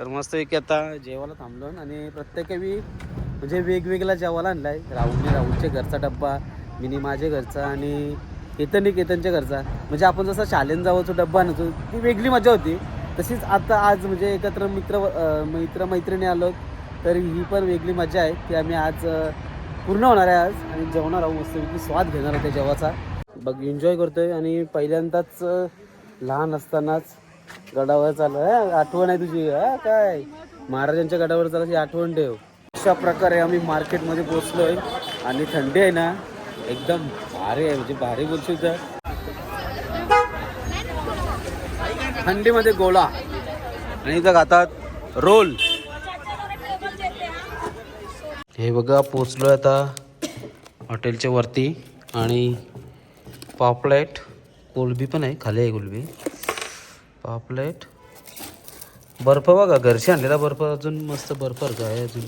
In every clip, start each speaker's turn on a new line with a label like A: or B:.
A: तर मस्त एक आता जेवायला थांबलो आणि प्रत्येक वेळी म्हणजे वेगवेगळा जेवायला आणलाय. राहुलने राहुलच्या घरचा डब्बा मिनी माझ्या घरचा आणि केतनने केतनच्या घरचा. म्हणजे आपण जसं शालेन जावंचो डब्बा आणतो ती वेगळी मजा होती. तशीच आता आज म्हणजे एकत्र मित्र मित्र मैत्रिणी आलो तर ही पण वेगळी मजा आहे ती आम्ही आज पूर्ण होणार आहे आज आणि जेवणार आहोत मस्तपैकी. स्वाद घेणार आहे त्या जेवाचा. बघ एन्जॉय करतोय आणि पहिल्यांदाच लहान असतानाच गडावर चाललं आठवण आहे तुझी हा? काय? महाराजांच्या गडावर चालायची आठवण ठेव. अशा प्रकारे आम्ही मार्केटमध्ये पोचलोय आणि थंडी आहे ना एकदम भारी आहे म्हणजे भारी बोलशील तर. थंडीमध्ये गोळा आणि इथं खातात रोल. हे बघा पोचलोय आता हॉटेलच्या वरती आणि पापलेट कोलबी पण आहे खाली आहे कोलबी. पापलेट. बर्फ बघा घरचे आणलेला बर्फ अजून मस्त बर्फ आहे अजून.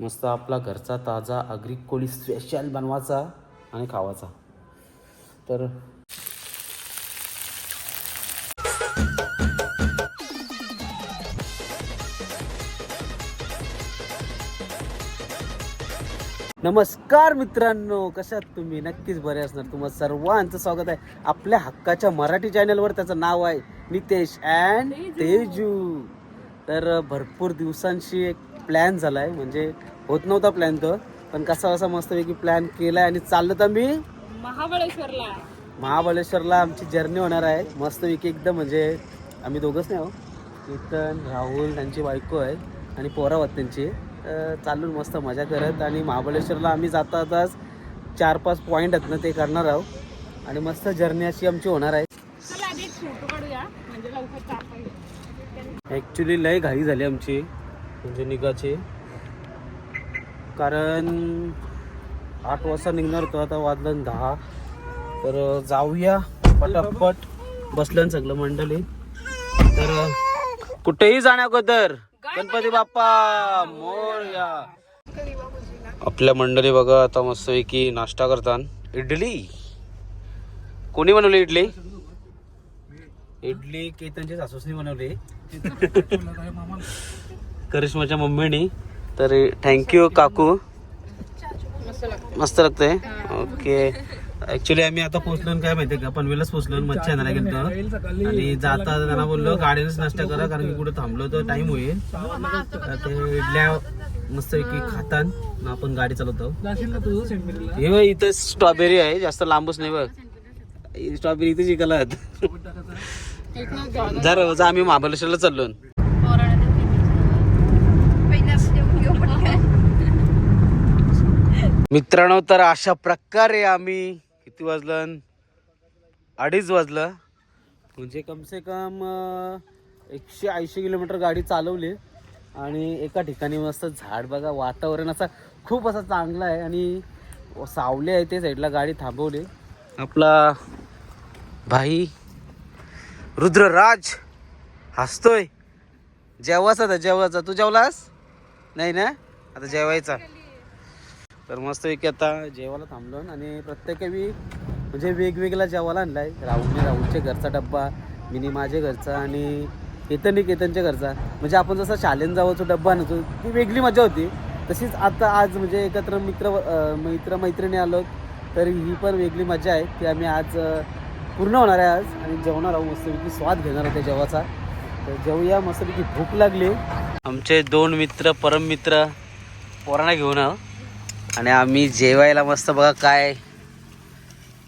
A: मस्त आपला घरचा ताजा आगरी कोळी स्पेशल बनवायचा आणि खावाचा तर नमस्कार मित्रांनो कशात तुम्ही? नक्कीच बरे असणार. तुम्हाला सर्वांचं स्वागत आहे. आपल्या हक्काच्या मराठी चॅनलवर त्याचं नाव आहे नितेश अँड तेजू. तर भरपूर दिवसांशी एक प्लॅन झाला आहे म्हणजे होत नव्हता प्लॅन तो. पण कसा कसा मस्तपैकी प्लॅन केला आहे आणि चाललं तर मी?
B: महाबळेश्वरला.
A: महाबळेश्वरला आमची जर्नी होणार आहे. मस्तपैकी एकदम म्हणजे आम्ही दोघंच नाही आहो कीर्तन राहुल त्यांची बायको आहे. आणि पोरा होत त्यांची. चालून मस्त मजा करत आणि महाबळेश्वरला आम्ही जाता जाताच चार पाच पॉईंट आहेत ना ते करणार आहोत. आणि मस्त जर्नी अशी आमची होणार आहे.
B: काढूया. म्हणजे
A: ॲक्च्युली लय घाई झाली आमची. म्हणजे निघाची. कारण आठ वाजता निघणार होतो आता वाजलं दहा. तर जाऊया पटापट. बसलं सगळं मंडळी. तर कुठेही जाण्या अगोदर गणपती बाप्पा मोरया. आपल्या मंडळी बघा आता मस्तपैकी नाश्ता करतात. इडली. कोणी बनवली इडली? इडली केतनच्या सासूसनी बनवली. करिश्माच्या मम्मीने. तर थँक्यू काकू. मस्त लागतंय. ओके. ऍक्च्युली आम्ही आता पोहोचलो काय माहितीये का? पनवेलच पोहोचलो मच्छी आणायला गेलो आणि जाता त्यांना बोललो गाडीनेच नाश्ता करा कारण की कुठे थांबलो तर टाइम होईल. ते इडल्या मस्तपैकी खातान मग आपण गाडी चालवतो. हे बघ इथं स्ट्रॉबेरी आहे जास्त लांबच नाही बघ. स्ट्रॉबेरी इथे
B: ना
A: जर जा आम्ही महाबळेश्वरला चाललो. मित्रांनो तर अशा प्रकारे आम्ही किती वाजलं अडीच वाजलं? म्हणजे कमसे कम एकशे ऐंशी किलोमीटर गाडी चालवली आणि एका ठिकाणी मस्त झाड बघा वातावरण असा खूप असा चांगला आहे आणि सावले आहे ते साईडला गाडी थांबवली. आपला भाई रुद्रराज हसतोय. जेवायचा आता जेवायचा. तू जेवलास? नाही ना? आता जेवायचा. तर मस्त एक आता जेवायला थांबलो आणि प्रत्येक मी म्हणजे वेगवेगळा जेवायला आणलाय. राहुलने राहुलच्या घरचा डब्बा मिनी माझ्या घरचा आणि केतन केतनच्या घरचा. म्हणजे आपण जसा शालेन जावंचो डब्बा आणतो ती वेगळी मजा होती. तशीच आता आज म्हणजे एकत्र मित्र मित्र मैत्रिणी आलो तर ही पण वेगळी मजा आहे की आम्ही आज पूर्ण होणार आहे आज आणि जेवणार आहोत मस्तपैकी स्वाद घेणार होते त्या जेवाचा. तर जेवूया मस्तपैकी भूक लागली. आमचे दोन मित्र परम मित्र पोरांना घेऊन आहोत आणि आम्ही जेवायला मस्त बघा काय.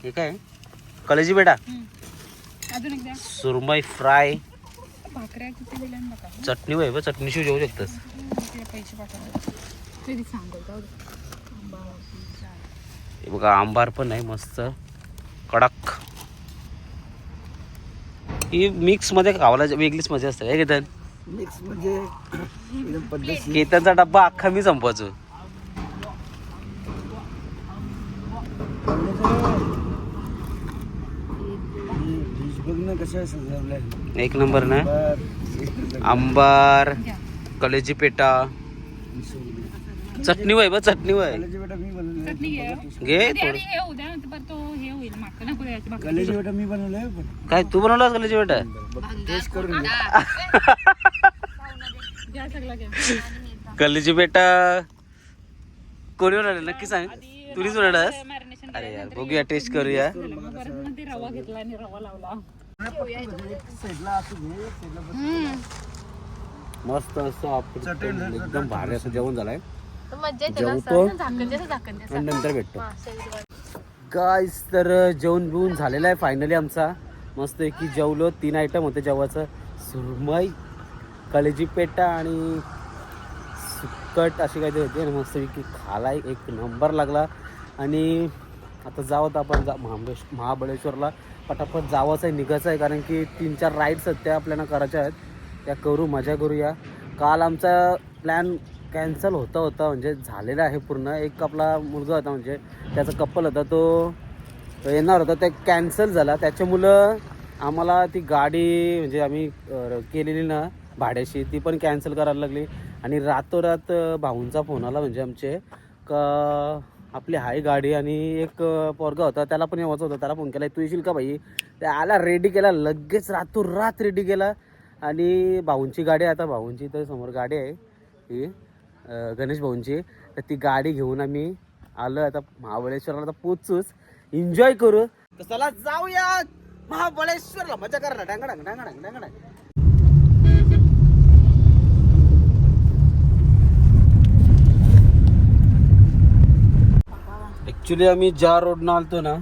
A: हे काय? कलेजी बेटा?
B: अजून एकदा.
A: सुरमई फ्राय. चटणी वय चटणी शिव जेवू शकतस. हे बघा आंबार पण आहे मस्त. कडक. ही मिक्समध्ये खावायला वेगळीच मजा असते हे केतन?
C: मिक्स म्हणजे
A: केतनचा डब्बा अख्खा मी संपवायचो.
C: बघ कसं सजवलंय.
A: एक नंबर ना?
C: बर
A: आंबार. कलेजी पेटा. चटणी वय बा चटणी वय
C: कलेजी बेटा मी बनवलंय.
B: चटणी घे. हे हे.
C: कलेजी
A: काय तू बनवलास कलेजी बेटा
C: टेस्ट करून घे.
B: लागला की
A: कल्लीची बेटा कोणी बनवलं नक्की सांग. तुरीच बनवलास? अरे यार बघूया टेस्ट करूया.
B: रवा घेतला आणि रवा लावला.
A: मस्त असं आपण एकदम भारी असं जेवण झालंय. जेवतो. आणि नंतर भेटतो. गाईस तर जेवण बिवून झालेलं आहे फायनली आमचा. मस्त की जेवलो तीन आयटम होते जेवाचं सुरमई कलेजी पेटा आणि सुक्कट अशी काहीतरी होती. आणि मस्त की खाला एक नंबर लागला. आणि आता जावं तर आपण जा महाबळेश महाबळेश्वरला. पटापट जावंच आहे निघायचं आहे कारण की तीन चार राईड्स आहेत त्या आपल्याला करायच्या आहेत. त्या करू मजा करूया. काल आमचा प्लॅन कॅन्सल होता होता. म्हणजे झालेला आहे पूर्ण. एक आपला मुलगा होता म्हणजे त्याचा कपल होता तो येणार होता. ते कॅन्सल झाला. त्याच्यामुळं आम्हाला ती गाडी म्हणजे आम्ही केलेली ना भाड्याशी ती पण कॅन्सल करायला लागली. आणि रातोरात भाऊंचा फोन आला म्हणजे आमचे. का आपली हाय गाडी आणि एक पोरगा होता त्याला पण यायचं होतं त्याला फोन केला तू येशील का भाई? ते आला रेडी केला लगेच रातोरात रेडी केला. आणि भाऊंची गाडी आहे आता भाऊंची तर समोर गाडी आहे ही गणेश भाऊंची. तर ती गाडी घेऊन आम्ही आलो आता महाबळेश्वरला आता पोचूच एन्जॉय करू. तर चला जाऊया महाबळेश्वरला. मजा करा ना. डांगडांग डांगडांग डांगडांग ॲक्च्युली आम्ही ज्या रोडनं आलतो ना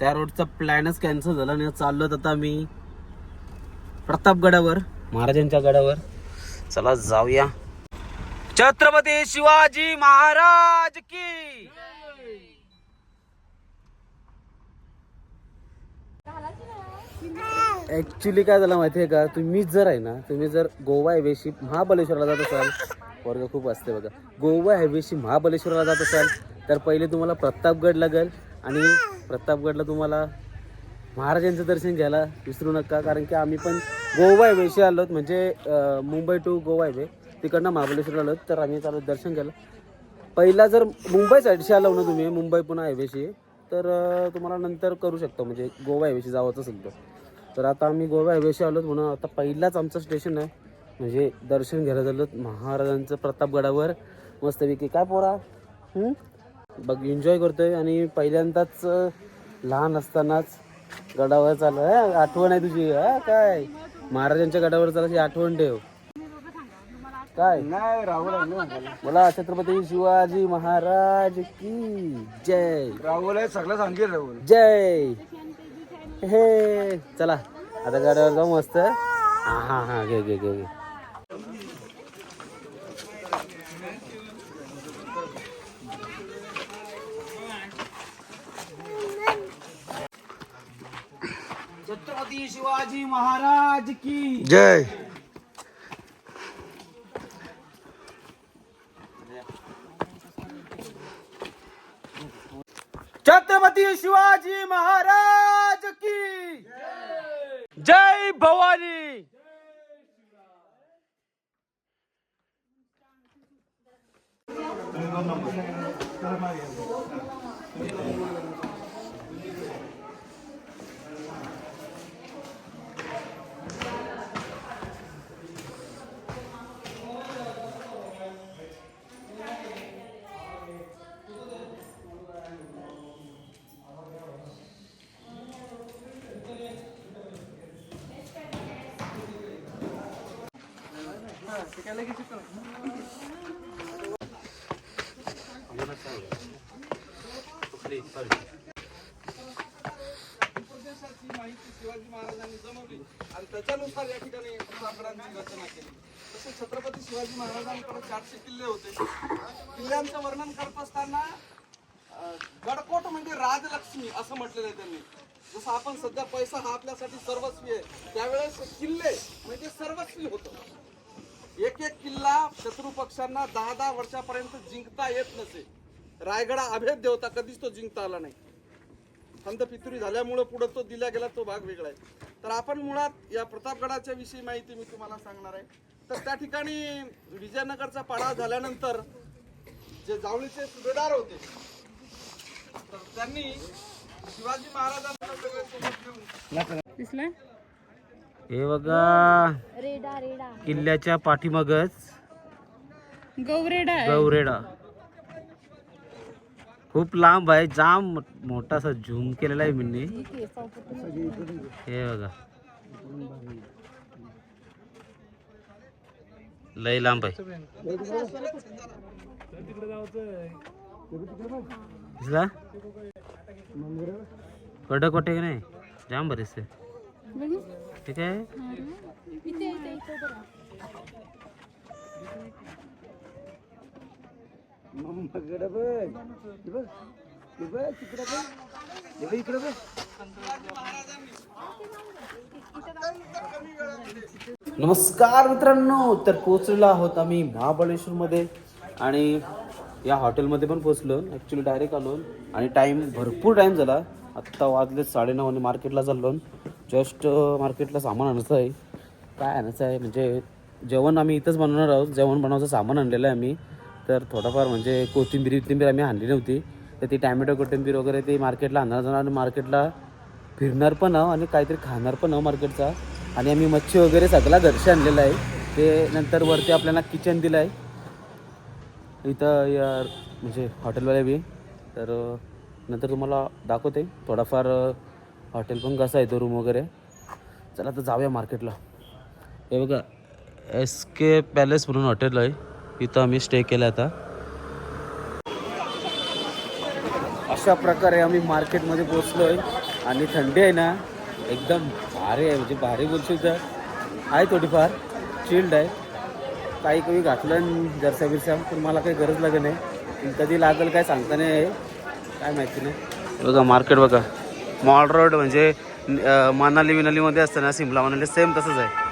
A: त्या रोडचा प्लॅनच कॅन्सल झाला आणि चाललो आता मी प्रतापगडावर महाराजांच्या गडावर. चला जाऊया. छत्रपती शिवाजी महाराज की! ऍक्च्युली काय झालं माहिती आहे का? तुम्ही जर आहे ना तुम्ही जर गोवा हायवेशी महाबलेश्वरला जात असाल वर्ग खूप असते बघा. गोवा हायवेशी महाबलेश्वरला जात असाल तर पहिले तुम्हाला प्रतापगड लागेल आणि प्रतापगडला तुम्हाला महाराजांचं दर्शन घ्यायला विसरू नका कारण की आम्ही पण गोवा हायवेशी आलो म्हणजे मुंबई टू गोवा हायवे तिकडनं महाबलेश्वरला आलो तर आम्ही चालू दर्शन घ्यायला. पहिला जर मुंबई साईडशी आलो ना तुम्ही मुंबई पुन्हा हायवेशी तर तुम्हाला नंतर करू शकतो. म्हणजे गोवा हायवेशी जावंच असेल तर. आता आम्ही गोवा हायवेशी आलो म्हणून आता पहिलाच आमचं स्टेशन आहे. म्हणजे दर्शन घ्यायला झालं महाराजांचं प्रतापगडावर. मस्तपैकी. काय पोरा? हं? बघ एन्जॉय करतोय आणि पहिल्यांदाच लहान असतानाच गडावर चालू आठवण आहे तुझी. हा काय? महाराजांच्या गडावर चालायची आठवण ठेव. काय?
C: नाही राहुल
A: बोला छत्रपती शिवाजी महाराज की जय?
C: राहुल आहे सगळं सांगेल राहुल.
A: जय! हे चला. आता गाड्यावर जाऊ मस्त. हा हा हा घे घे घे घे. छत्रपती शिवाजी महाराज की।
C: जय।
A: छत्रपती शिवाजी महाराज की। जय भवानी।
D: शिवाजी महाराजांनी जमवली आणि त्याच्यानुसार या ठिकाणी प्रतापगडांची रचना केली तसे छत्रपती शिवाजी महाराजांकडे चारशे किल्ले होते. किल्ल्यांचं वर्णन करत असताना गडकोट म्हणजे राजलक्ष्मी असं म्हटलेलं आहे त्यांनी. जसं आपण सध्या पैसा हा आपल्यासाठी सर्वस्वी आहे त्यावेळेस किल्ले म्हणजे सर्वस्वी होतं. एक एक किल्ला शत्रू पक्षांना दहा दहा वर्षापर्यंत जिंकता येत नसे. रायगडा अभेद देवता कधीच तो जिंकता आला नाही. खंद पितुरी झाल्यामुळं पुढं तो दिला गेला तो भाग वेगळा आहे. तर आपण मुळात या प्रतापगडाच्या विषयी माहिती मी तुम्हाला सांगणार आहे. तर त्या ठिकाणी विजयनगरचा पाडाव झाल्यानंतर जे जावळीचे सुभेदार होते तर त्यांनी शिवाजी महाराजांना सगळे सोबत घेऊन
A: हे बघा.
E: रेडा रेडा.
A: किल्ल्याच्या पाठीमागच
B: गौरेडा आहे.
A: गौरेडा. खूप लांब आहे. जाम मोठा असा झूम केलेला आहे मी हे बघा. लय लांब आहे. दिसला? कडक वाटे की नाही? जाम बरेच ठीक आहे
C: इकडे
A: नमस्कार मित्रांनो तर पोचलेलो आहोत आम्ही महाबळेश्वरमध्ये आणि या हॉटेलमध्ये पण पोचलो ॲक्च्युली डायरेक्ट आलो. आणि टाईम भरपूर टाईम झाला. आत्ता वाजले साडेनऊ आणि मार्केटला चाललो. जस्ट मार्केटला सामान आणायचं आहे. काय आणायचं आहे? म्हणजे जेवण आम्ही इथंच बनवणार आहोत. जेवण बनवायचं सामान आणलेलं आहे आम्ही. तर थोडंफार म्हणजे कोथिंबीर विथिंबीर आम्ही आणली नव्हती. तर ती टॅमॅटो कोथिंबीर वगैरे ते मार्केटला आणणार जाणार आणि मार्केटला फिरणार पण आहो आणि काहीतरी खाणार पण आहो मार्केटचा. आणि आम्ही मच्छी वगैरे सगळा घरचे आणलेला आहे. ते नंतर वरती आपल्याला किचन दिलं आहे इथं या म्हणजे हॉटेलवाले बी. तर नंतर तुम्हाला दाखवते. थोडाफार हॉटेल पण कसं आहे तो रूम वगैरे? चला आता जाऊया मार्केटला हे बघा एस के पॅलेस म्हणून हॉटेल आहे. इथं आम्ही स्टे केला आता. अशा प्रकारे आम्ही मार्केटमध्ये पोचलो आहे आणि थंडी आहे ना एकदम भारी आहे. म्हणजे भारी बोलशील तर. आहे थोडीफार. चिल्ड आहे. काही कमी घातलं जरसा बिरसा. पण मला काही गरज लागत नाही. पण कधी लागेल काय सांगता नाही. काय माहिती नाही. बघा मार्केट बघा. मॉल रोड म्हणजे मनाली विनालीमध्ये असतं ना सिमला मनाली सेम तसंच आहे.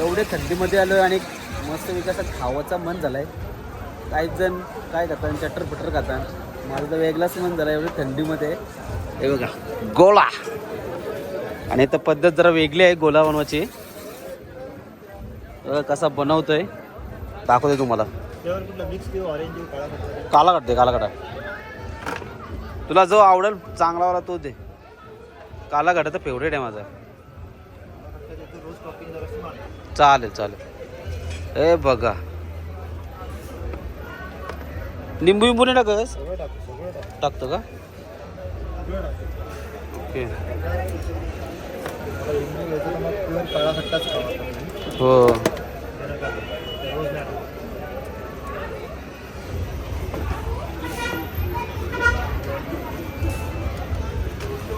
A: एवढे थंडीमध्ये आलो आणि मस्त विकासात खावाचा मन झालाय. काही जण काय खातात? चटर पटर खातात. माझं तर वेगळाच मन झाला एवढी थंडीमध्ये. हे बघा गोळा आणि इथं पद्धत जरा वेगळी आहे गोला बनवायची. कसा बनवतोय. दाखवतोय तुम्हाला. काला काढते काला काढा तुला जो आवडेल चांगला वाला तो दे. काला काढा तर फेवरेट आहे माझा. चालेल चालेल. ए बघा. निंबू विंबू नाही टाकस टाकतो का? ओके. हो.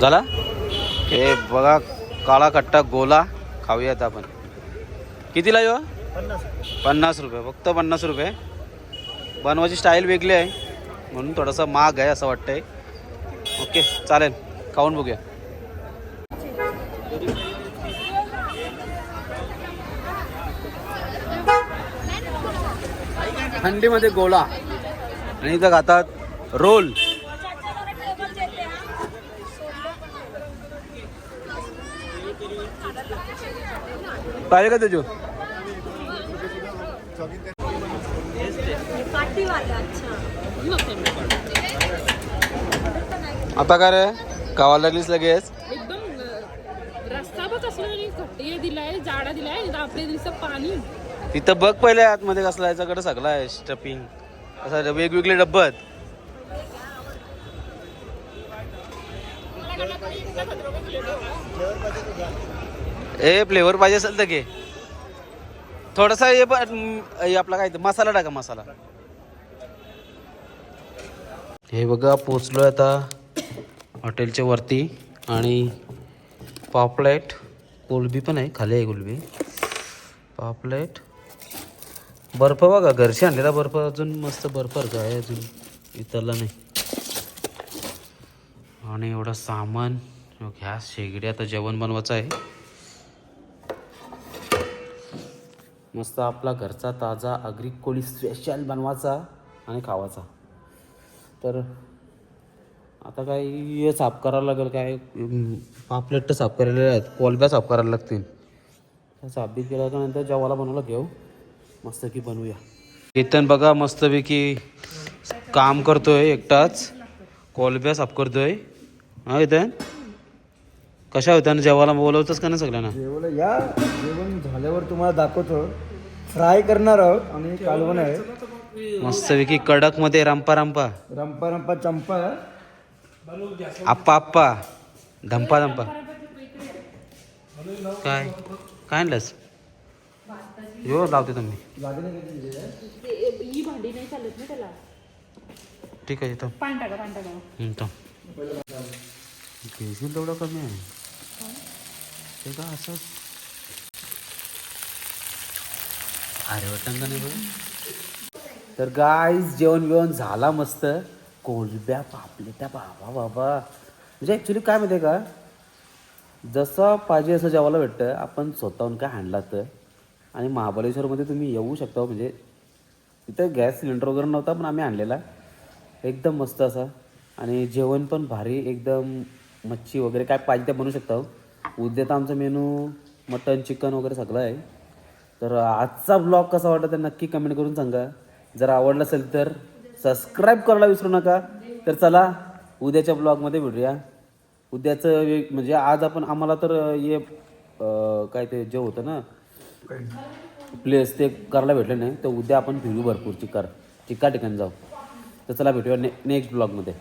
A: झाला? हे बघा काळा कट्टा गोला खाऊयात आपण. कितीला येऊ पन्नास रुपये फक्त पन्नास रुपये. बनवायची स्टाईल वेगळी आहे. म्हणून थोडासा महाग आहे असं वाटतंय. ओके चालेल. खाऊन बघूया. थंडीमध्ये गोळा आणि इथं खातात रोल. पाहिजे का तुझू आता काय रे? गावाला लागलीस लगेच?
B: एकदम रस्ता बघ असला दिलाय जाडा दिलाय आपल्या दिवसा पाणी.
A: तिथं बघ पहिले आतमध्ये कसला याच्याकडे सगळं आहे स्टपिंग असं वेगवेगळे डब्बे आहेत ए फ्लेवर पाहिजे असेल तर घे. थोडासा हे पण हे आपला काय मसाला टाका मसाला. हे बघा पोचलो आता हॉटेलच्या वरती आणि पापलेट कोलबी पण आहे खाली आहे कोलबी. पापलेट बर्फ बघा घरशी आणलेला बर्फ अजून मस्त बर्फ आहे अजून इतरला नाही. आणि एवढं सामान घ्या शेगडी आता जेवण बनवायचं आहे. मस्त आपला घरचा ताजा आगरी कोळी स्पेशल बनवायचा आणि खावायचा. तर आता काय साफ करायला लागेल काय पापलेट तर साफ करायला आहेत कोलब्या साफ करायला लागतील. साफ बी केल्यानंतर जेवायला बनवलं घेऊ. मस्त की बनवूया. केतन बघा मस्तपैकी काम करतोय एकटाच. कोलब्या साफ करतोय. हा केतन? कशा होत्या ना जेवायला बोलवतच का ना सगळ्यांना?
C: जेवण या जेवण झाल्यावर तुम्हाला दाखवतो. फ्राय करणार आहोत आणि कालवण आहे.
A: मस्तपैकी कडकमध्ये रंपा रंपा.
C: रंपा रंपा चंपा.
A: आप्पा आप्पा. धंपा धंपा. काय? काय आणलंस? यो लावते तुम्ही.
B: ही भांडी नाही चालत ना त्याला.
A: ठीक आहे थांब
B: पाणी टाका पाणी टाका.
A: हम्म, थांब घेशील तेवढं कमी आहे. ते का असं अरे वाटतं का नाही बघ तर गाईज जेवण बिवण झाला मस्त. कोलब्या पापले त्या बाबा बाबा. म्हणजे ॲक्च्युली काय माहिती आहे का? जसं पाहिजे असं जेवायला भेटतं आपण स्वतःहून काय आणला तर आणि महाबळेश्वरमध्ये तुम्ही येऊ शकता हो. म्हणजे तिथं गॅस सिलेंडर वगैरे नव्हता पण आम्ही आणलेला. एकदम मस्त असा. आणि जेवण पण भारी एकदम मच्छी वगैरे काय पाहिजे ते बनवू शकता हो. उद्या तर आमचा मेनू मटन चिकन वगैरे सगळं आहे. तर आजचा ब्लॉग कसा वाटला तर नक्की कमेंट करून सांगा. जर आवडला असेल तर सबस्क्राईब करायला विसरू नका. तर चला उद्याच्या ब्लॉगमध्ये भेटूया. उद्याचं म्हणजे आज आपण आम्हाला तर हे काय ते जे होतं ना प्लेस ते करायला भेटलं नाही तर उद्या आपण फिरू भरपूर चिकार. चिका ठिकाणी जाऊ. तर चला भेटूया ने नेक्स्ट ब्लॉगमध्ये